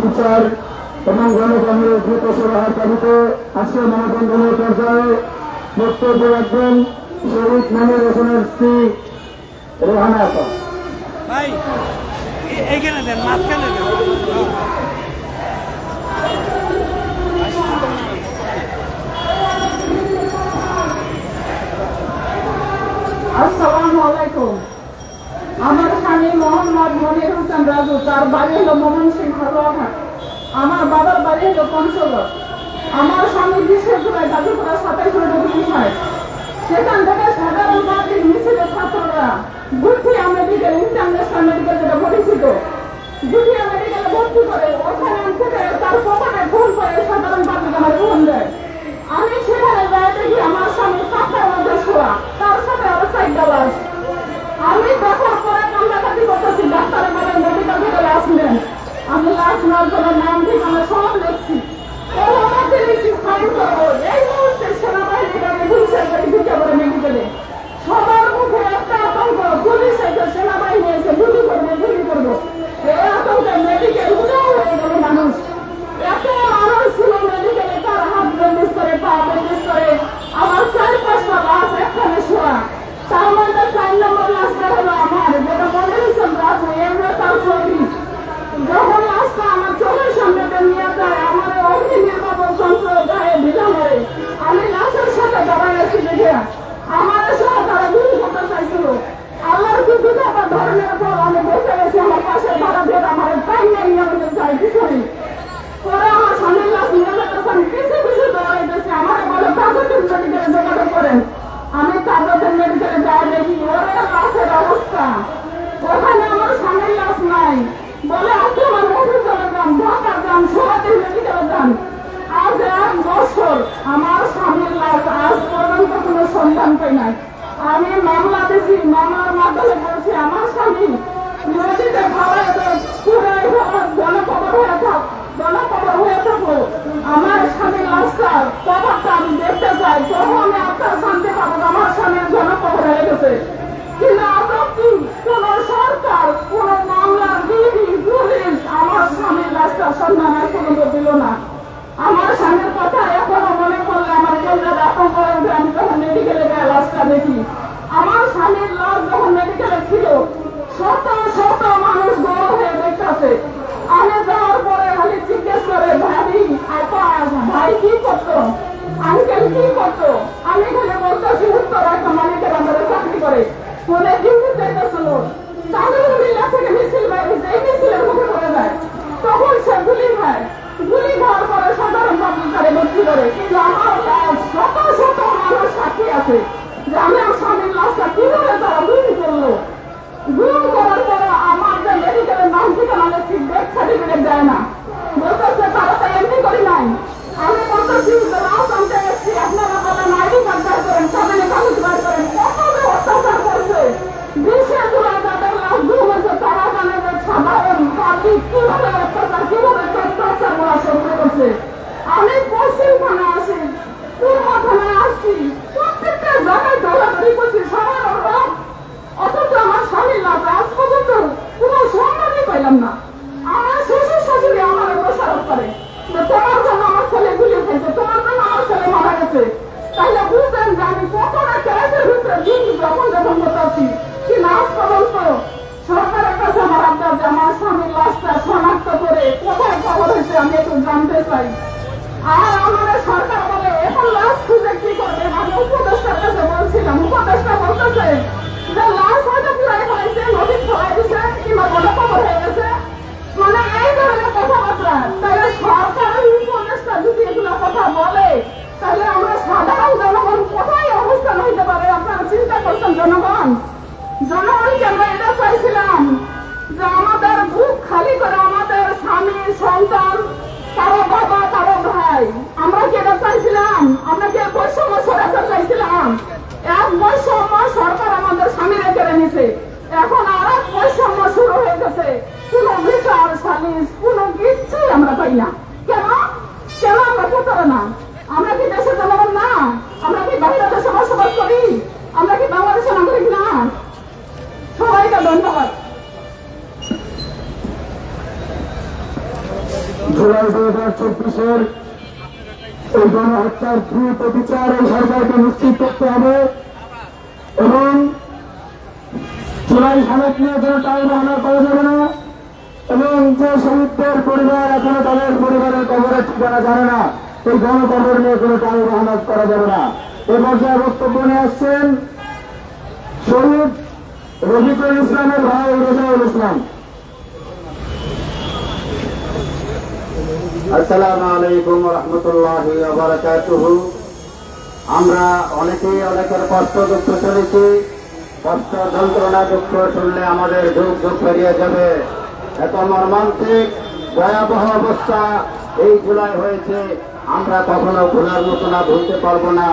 বিচার এবং গণতন্ত্রের দ্রুত সরাহার দাবিতে আজকে মানববন্ধনের পর্যায়ে বক্তব্য রাখবেন শহীদ নামের হোসেনের স্ত্রী রেহানা আপা এইখানে দেন মাঝখানে দেন। আসসালামু আলাইকুম। স্বামী মোহাম্মদ মনির হোসেন রাজু, তার বাড়ি হলো মোহন সিং হালুয়াঘাট আমার বাবার বাড়ি হলো পঞ্চগড়। আমার স্বামী বিশেষ জুলাই জাদুপুরা সাতাইশ ডিগ্রি হয়। সেখান থেকে সাধারণ মিছিলে ছাত্ররা গুঠিয়া মেডিকেল ইন্টারন্যাশনাল মেডিকেল যেটা পরিচিত গুঠিয়া মেডিকেলে ভর্তি করে ওখানে থেকে তার পকেটে ফোন করে সাধারণ পাবলিক আমার ফোন দেয়। আমি সেখানে যাই দেখি আমার স্বামী কাঁথার মধ্যে শোয়া তার সাথে আরও সাইড ডালাস আমি দেখার পরে কান্নাকাটি করতেছি ডাক্তারের বলে মেডিকেল থেকে লাশ নেন আমি লাশ নেওয়ার জন্য নাম ঠিকানা সব লিখছি ওর আমাকে লিখছি সাইন করব এই মুহূর্তে সেনাবাহিনী গাড়ি পুলিশের গাড়ি ঢুকে পড়ে মেডিকেলে সবার মুখে একটা আতঙ্ক পুলিশ এসে সেনাবাহিনী এসে গুলি করবে গুলি করব এই আতঙ্কে মেডিকেল উদাও হয়ে গেল মানুষ এত মানুষ ছিল মেডিকেলে তার হাত বন্দিশ করে পা বন্দিশ করে আমার চার পাঁচটা লাশ এখানে শোয়া তার মধ্যে চার নম্বর লাশটা হলো আমার যেটা মনে হয়েছে লাশ এমনি তার ছবি যখন লাশটা আমার চোখের সামনে দিয়ে নিয়ে যায় আমার অগ্নি নির্বাপন যন্ত্র গায়ে ঢিলা মারে আমি লাশের সাথে দাঁড়ায় আছি দেখে আমার সহ তারা গুলি করতে চাইছিল আল্লাহর কিছু টাকা ধরনের পর আমি বসে গেছি আমার পাশে ভাড়া দিয়ে আমার টাইম নিয়ে আমি যাই পিছনে পরে আমার স্বামীর লাশ নিয়ে যেতেছে আমি পিছু পিছু দৌড়াইতেছি আমার বলে কাগজের মেডিকেলে যোগাযোগ করেন আমি কাগজের মেডিকেলে যাই দেখি ওরে লাশের অবস্থা ওখানে আমার স্বামীর লাশ নাই বলে আপনি আমার মফিজলে যান ঢাকা যান সোহাদের মেডিকেলে যান আজ এক বছর আমার স্বামীর লাশ আজ পর্যন্ত কোনো সন্ধান পাই নাই। আমি মামলা দিছি, মামলার মাধ্যমে বলছি, আমার স্বামী নদীতে ভাড়া হয়ে থাক জনকবর হয়ে থাকো। আমার স্বামীর লাশটা কবরটা আমি দেখতে চাই। তবু আমি আপনার শান্তি পাবো আমার স্বামীর জনকবর হয়ে গেছে কিন্তু আপনি কোন সরকার কোন মামলা বিধি পুলিশ আমার স্বামীর লাশটা সন্ধান আর পর্যন্ত দিল না আমার স্বামীর কথা এখনও মনে করলে আমার কন্যার আতঙ্ক হয়ে ওঠে আমি যখন মেডিকেলে গিয়ে লাশটা দেখি আমার স্বামীর লাশ যখন মেডিকেলে ছিল, শত শত মানুষ বড় হয়ে দেখতেছে। আমি যাওয়ার পরে খালি জিজ্ঞেস করে, ভাবি ভাই কি করতো? আঙ্কেল কি করতো? আমি খালি বলতেছি, উত্তর একটা মালিকের আমরা চাকরি করে। ফোনে কিন্তু মানুষ সাক্ষী আছে। আমার স্বামীর লাশটা কীভাবে তারা গুলি করল গুম করার পরে আমার যে মেডিকেলের নাম ঠিকানা লেখছি ডেথ সার্টিফিকেট দেয় না বলতেছে তারা তো এমনি করি নাই আমি বলতেছি যে লাশ আনতে এসেছি আপনারা বলেন আইডি কার্ড বার করেন সামনে কাগজ বার করেন কত যে অত্যাচার করছে বিশে জুলাই তাদের লাশ গুম হয়েছে তারা জানে যে সাধারণ পাবলিক কীভাবে অত্যাচার কীভাবে অত্যাচার করা সহ্য করছে আমি পশ্চিম থানায় আসি পূর্ব থানায় আসছি প্রত্যেকটা জায়গায় দৌড়াদৌড়ি করছি সবার অভাব অথচ আমার স্বামীর লাশ আজ পর্যন্ত কোনো সম্মানই পাইলাম না। আমার শ্বশুর শাশুড়ি আমার উপর সারপ করে। তোমার জন্য আমার ছেলে গুলি খেয়েছে, তোমার জন্য আমার ছেলে মারা গেছে। তাহলে বুঝলেন যে আমি কতটা ক্যারেসের ভিতরে দিন যখন যখন করতেছি কি নাচ পর্যন্ত সরকারের কাছে আমার আপনার যে আমার স্বামীর লাশটা শনাক্ত করে কোথায় খবর হয়েছে আমি একটু জানতে চাই। কোথাও না। আমরা কি দেশের জনগণ না? আমরা কি বাইরে দেশে বসবাস করি? আমরা কি বাংলাদেশের নাগরিক না? সবাইকে ধন্যবাদ। হাজার চব্বিশের এই গণহত্যার দ্রুত বিচার এই সরকারকে নিশ্চিত করতে হবে এবং জুলাই সনদ নিয়ে কোনো টাইম রহনা করা যাবে না এবং যে শহীদদের পরিবার এখনও তাদের পরিবারের কবরের ঠিকানা জানে না। এই গণকবর নিয়ে কোনো টাইম রহনা করা যাবে না। এ পর্যায়ে বক্তব্য নিয়ে আসছেন শহীদ রফিকুল ইসলামের ভাই রেজাউল ইসলাম। আসসালামু আলাইকুম রহমতুল্লাহ আমরা অনেকেই অনেকের কষ্ট দুঃখ শুনেছি। কষ্ট, যন্ত্রণা, দুঃখ শুনলে আমাদের যুগ যুগ পেরিয়ে যাবে। এত মর্মান্তিক, ভয়াবহ অবস্থা এই জুলাই হয়েছে। আমরা কখনো ভোলার মতো না ভুলতে পারব না।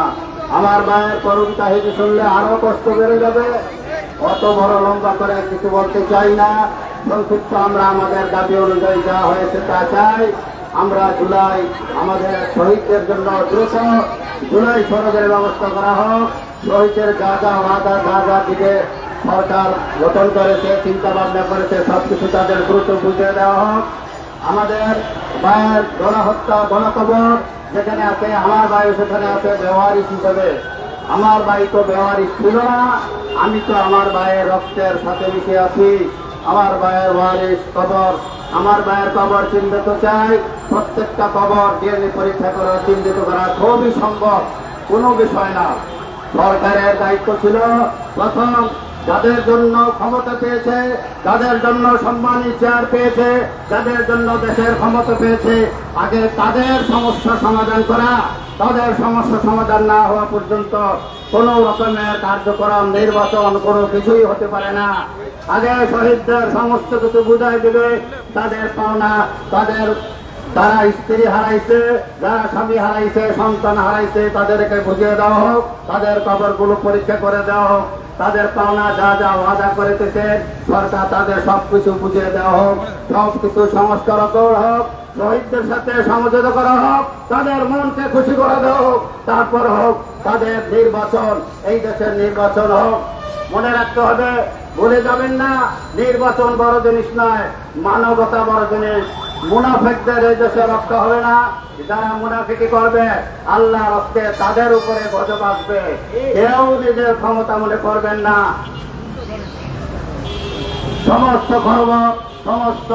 আমার মায়ের করুণ কাহিনী শুনলে আরও কষ্ট বেড়ে যাবে। অত বড় লম্বা করে কিছু বলতে চাই না। সংক্ষিপ্ত আমরা আমাদের দাবি অনুযায়ী যা হয়েছে তা চাই। আমরা জুলাই আমাদের শহীদদের জন্য দ্রুত জুলাই সড়কের ব্যবস্থা করা হোক। শহীদের যা যা ওয়াদা যা যা দিকে সরকার গঠন করেছে চিন্তা ভাবনা করেছে, সবকিছু তাদের দ্রুত বুঝিয়ে দেওয়া হোক। আমাদের মায়ের গণহত্যা, গণকবর, যেখানে আছে, আমার ভাই সেখানে আছে ব্যবহারিক হিসাবে। আমার ভাই তো ব্যবহারিক ছিল না, আমি তো আমার ভাইয়ের রক্তের সাথে মিশে আছি। আমার ভাইয়ের ওয়ারিস কবর, আমার ভাইয়ের কবর চিহ্নিত চাই। প্রত্যেকটা কবর ডিএনএ পরীক্ষা করা, চিহ্নিত করা খুবই সম্ভব, কোনো বিষয় না। সরকারের দায়িত্ব ছিল প্রথম যাদের জন্য ক্ষমতা পেয়েছে, যাদের জন্য সম্মানী চেয়ার পেয়েছে, যাদের জন্য দেশের ক্ষমতা পেয়েছে, আগে তাদের সমস্যা সমাধান করা, তাদের সমস্যা সমাধান না হওয়া পর্যন্ত কোনো রকমের কার্যক্রম, নির্বাচন কোনো কিছুই হতে পারে না। আগে শহীদদের সমস্ত কিছু বুঝাই দিলে তাদের পাওনা, তাদের তারা স্ত্রী হারাইছে, যারা স্বামী হারাইছে, সন্তান হারাইছে, তাদেরকে বুঝিয়ে দেওয়া হোক, তাদের কবরগুলো পরীক্ষা করে দেওয়া হোক। তাদের পাওনা যা যা ওয়াদা করেছে সরকার তাদের সবকিছু বুঝিয়ে দেওয়া হোক, সবকিছু সংস্কার করা হোক, শহীদদের সাথে সমঝোতা করা হোক, তাদের মনকে খুশি করে দেওয়া হোক, তারপর হোক তাদের নির্বাচন, এই দেশের নির্বাচন হোক। মনে রাখতে হবে ভুলে যাবেন না, নির্বাচন বড় জিনিস নয়, মানবতা বড় জিনিস। মুনাফেকদের এই দেশে রক্ত হবে না, যারা মুনাফিকি করবে আল্লাহ রক্তে তাদের উপরে গজব আসবে। কেউ নিজের ক্ষমতা মনে করবেন না। সমস্ত ধর্ম সমস্ত